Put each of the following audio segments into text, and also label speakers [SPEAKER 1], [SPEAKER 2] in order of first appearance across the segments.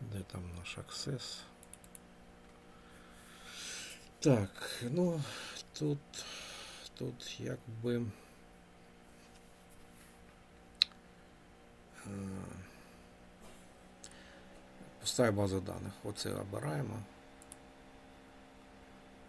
[SPEAKER 1] Де там наш аксес? Так, ну тут, тут якби. е, Пуста база даних. Оце обираємо.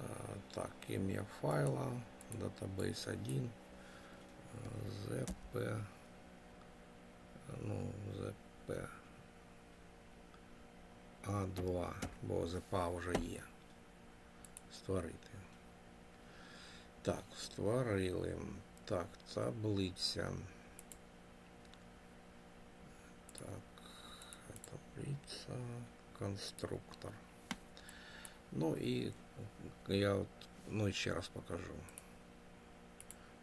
[SPEAKER 1] Е, Так, ім'я файла, database 1, е, ZP, ну, ZP А2, бо ЗПА вже є. Створити. Так, створили. Так, таблиця. Так, таблиця, конструктор. Ну і я от, ну, ще раз покажу.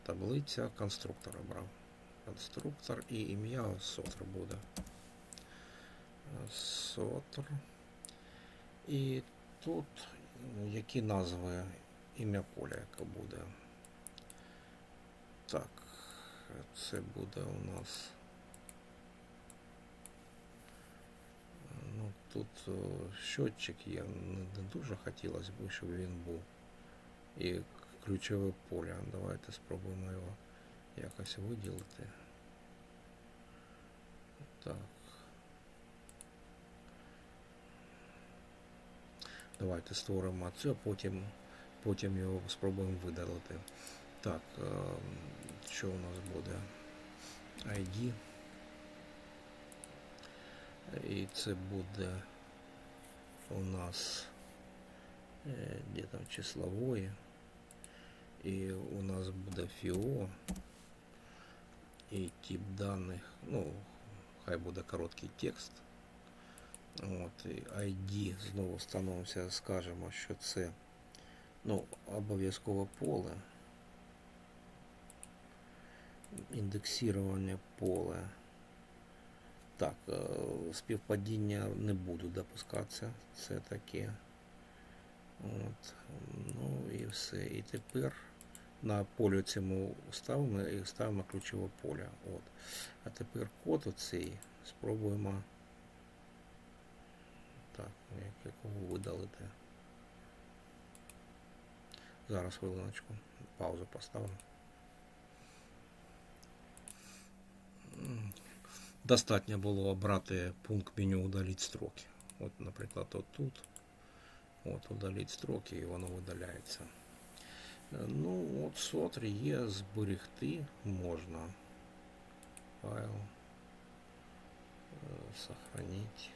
[SPEAKER 1] Таблиця конструктора брав. Конструктор і ім'я сотр буде. Сотр. І тут які назви ім'я поля, яке буде. Так, це буде у нас. Ну, тут о, щотчик є, не дуже хотілося б, щоб він був. І ключове поле. Давайте спробуємо його якось виділити. Так. Давайте створимо це, а потім, потім його спробуємо видалити. Так, е, що у нас буде? ID. І це буде у нас е, де там числової. І у нас буде FIO. І тип даних, ну, хай буде короткий текст. От, ID знову становимося, скажемо, що це ну, обов'язково поле. Індексування поле. Так, е, співпадіння не буду допускатися. Це таке. От, ну і все. І тепер на полі цьому ставимо і ставимо ключове поле. От. А тепер код оцей спробуємо. Так, як якого видалити. Зараз хвилиночку. Паузу поставимо. М, Достатньо було обрати пункт меню удаліть строки. От, наприклад, от тут. От удаліть строки і воно видаляється. Е, Ну, от сотрі є зберегти можна. Файл. е, Сохранить.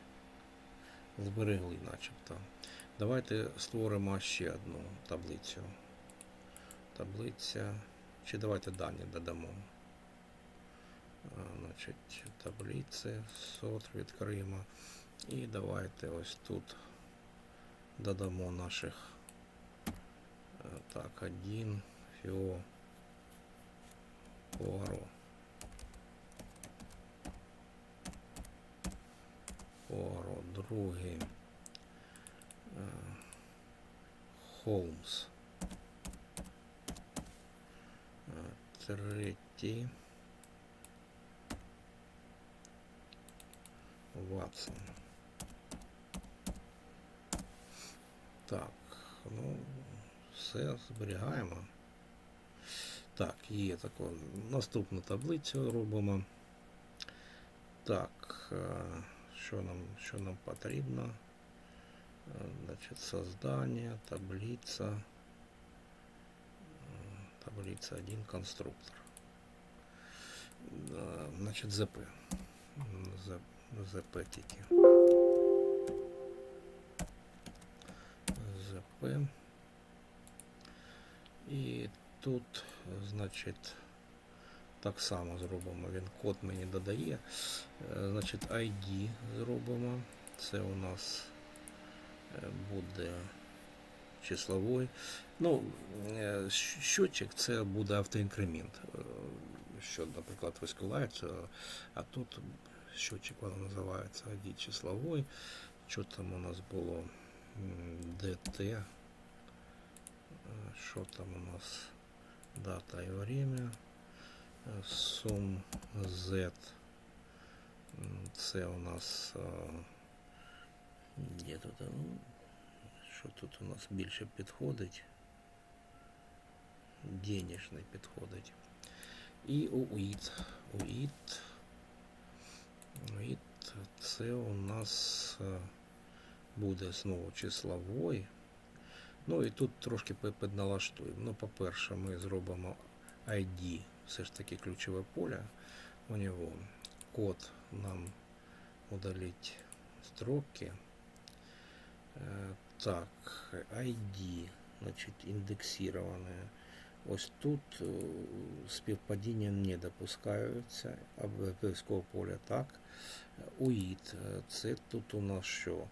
[SPEAKER 1] Зберегли начебто. Давайте створимо ще одну таблицю. Таблиця. Чи давайте дані додамо. Значить, таблиці, сот відкриємо. І давайте ось тут додамо наших. е, Так, один, фіо, Пуаро. Другий. е, Холмс. Е, Третій. Ватсон. Так, ну, все зберігаємо. Так, є таке. Наступну таблицю робимо. Так, е, що нам, що нам потрібно? Е, Значить, создание, таблиця. Е, Таблиця 1, конструктор. Е, Значить, ЗП. З- ЗП тільки. ЗП. І тут, значить, Так само зробимо. Він код мені додає. Е, Значить, ID зробимо. Це у нас е, буде числовий. Ну, е, щотчик це буде автоінкремент. Що, наприклад, вискувається, а тут щотчик воно називається ID числовий. Що там у нас було? DT. Що там у нас? Дата і время. Сум Z. Це у нас Де тут? Ну, що тут у нас більше підходить? Денежний підходить. І УІТ. УІТ. УІТ це у нас буде знову числовой. Ну і тут трошки підналаштуємо. Ну, по-перше, ми зробимо ID, все ж таки ключове поле у нього. Код нам удалить строки. Е, Так, ID, значить, індексироване. Ось тут е, співпадіння не допускаються, обов'язково поля так. УІД, е, це тут у нас що?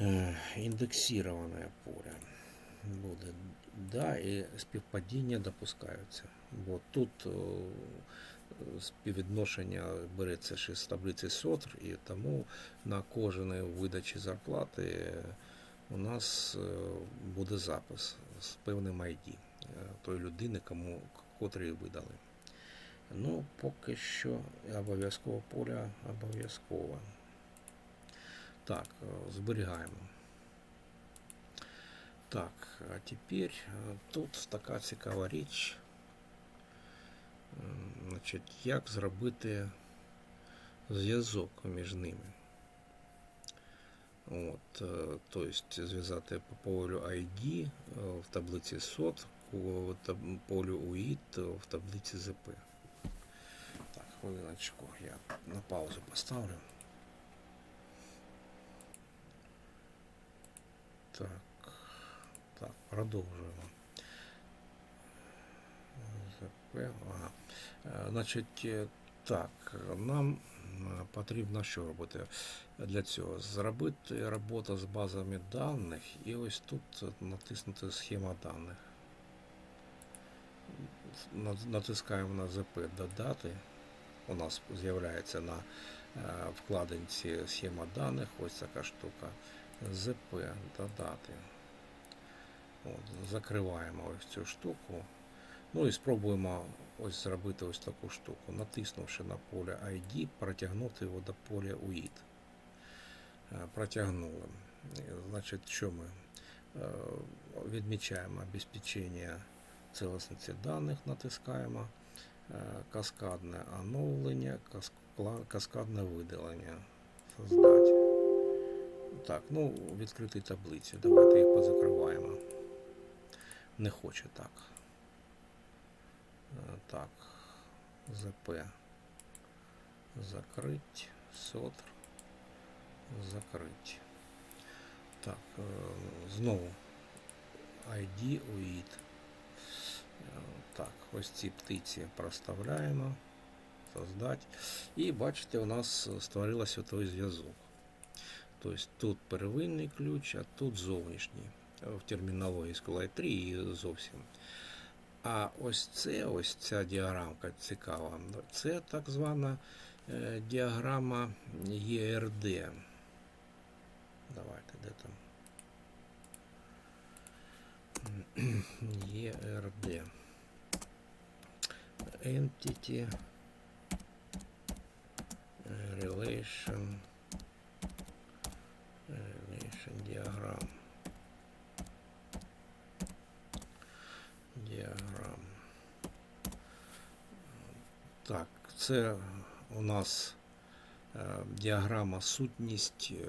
[SPEAKER 1] Е, Індексироване поле буде. Да, і співпадіння допускаються. Бо тут е, співвідношення береться ще з таблиці СОТР, і тому на кожній видачі зарплати у нас е, буде запис з певним ID е, тої людини, кому котрі видали. Ну, поки що обов'язково поля обов'язково. Так, зберігаємо. Так, а тепер тут така цікава річ. Значить, як зробити зв'язок між ними. От, е, тобто зв'язати по полю ID е, в таблиці SOT, по полю UIT в таблиці ZP. Так, хвилиночку, я на паузу поставлю. Так, так, продовжуємо. Е, Значить, е, так, нам е, потрібно що робити для цього? Зробити роботу з базами даних і ось тут натиснути схема даних. Натискаємо на ЗП додати. У нас з'являється на вкладинці схема даних, ось така штука. ЗП додати. От, закриваємо ось цю штуку. Ну і спробуємо ось зробити ось таку штуку. Натиснувши на поле ID, протягнути його до поля UID. Е, Протягнули. Значить, що ми Е, відмічаємо обезпечення цілісності даних, натискаємо. Е, Каскадне оновлення, каскадне видалення. Создати. Так, ну, відкриті таблиці. Давайте їх позакриваємо. Не хоче так. Так, ЗП. Закрить. Сотр. Закрить. Так, е, знову ID UID. Так, ось ці птиці проставляємо. Создать. І бачите, у нас створився той зв'язок. Тобто тут первинний ключ, а тут зовнішній. В термінології SQLite 3 і зовсім. А ось це, ось ця діаграмка цікава. Це так звана е, діаграма ERD. Давайте, де там? ERD. Entity е, Relation Relation Diagram. Діаграм. Так, це у нас е, діаграма сутність е,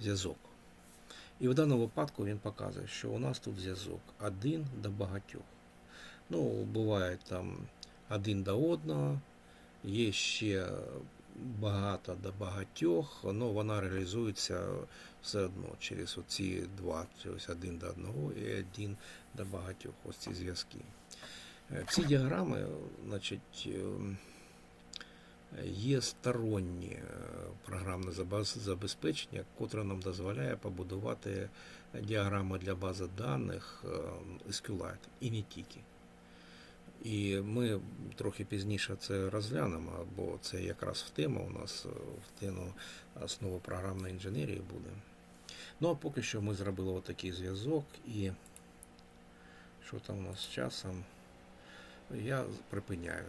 [SPEAKER 1] зв'язок. І в даному випадку він показує, що у нас тут зв'язок один до багатьох. Ну, буває там один до одного, є ще багато до багатьох, але вона реалізується все одно через оці два, ось один до одного і один до багатьох, ось ці зв'язки. Е, Ці діаграми, значить, ем, є стороннє е, програмне забезпечення, котре нам дозволяє побудувати діаграми для бази даних е, SQLite і не тільки. І ми трохи пізніше це розглянемо, бо це якраз в тему у нас е, в тему основи програмної інженерії буде. Ну а поки що ми зробили отакий зв'язок і що там у нас з часом? Я припиняю.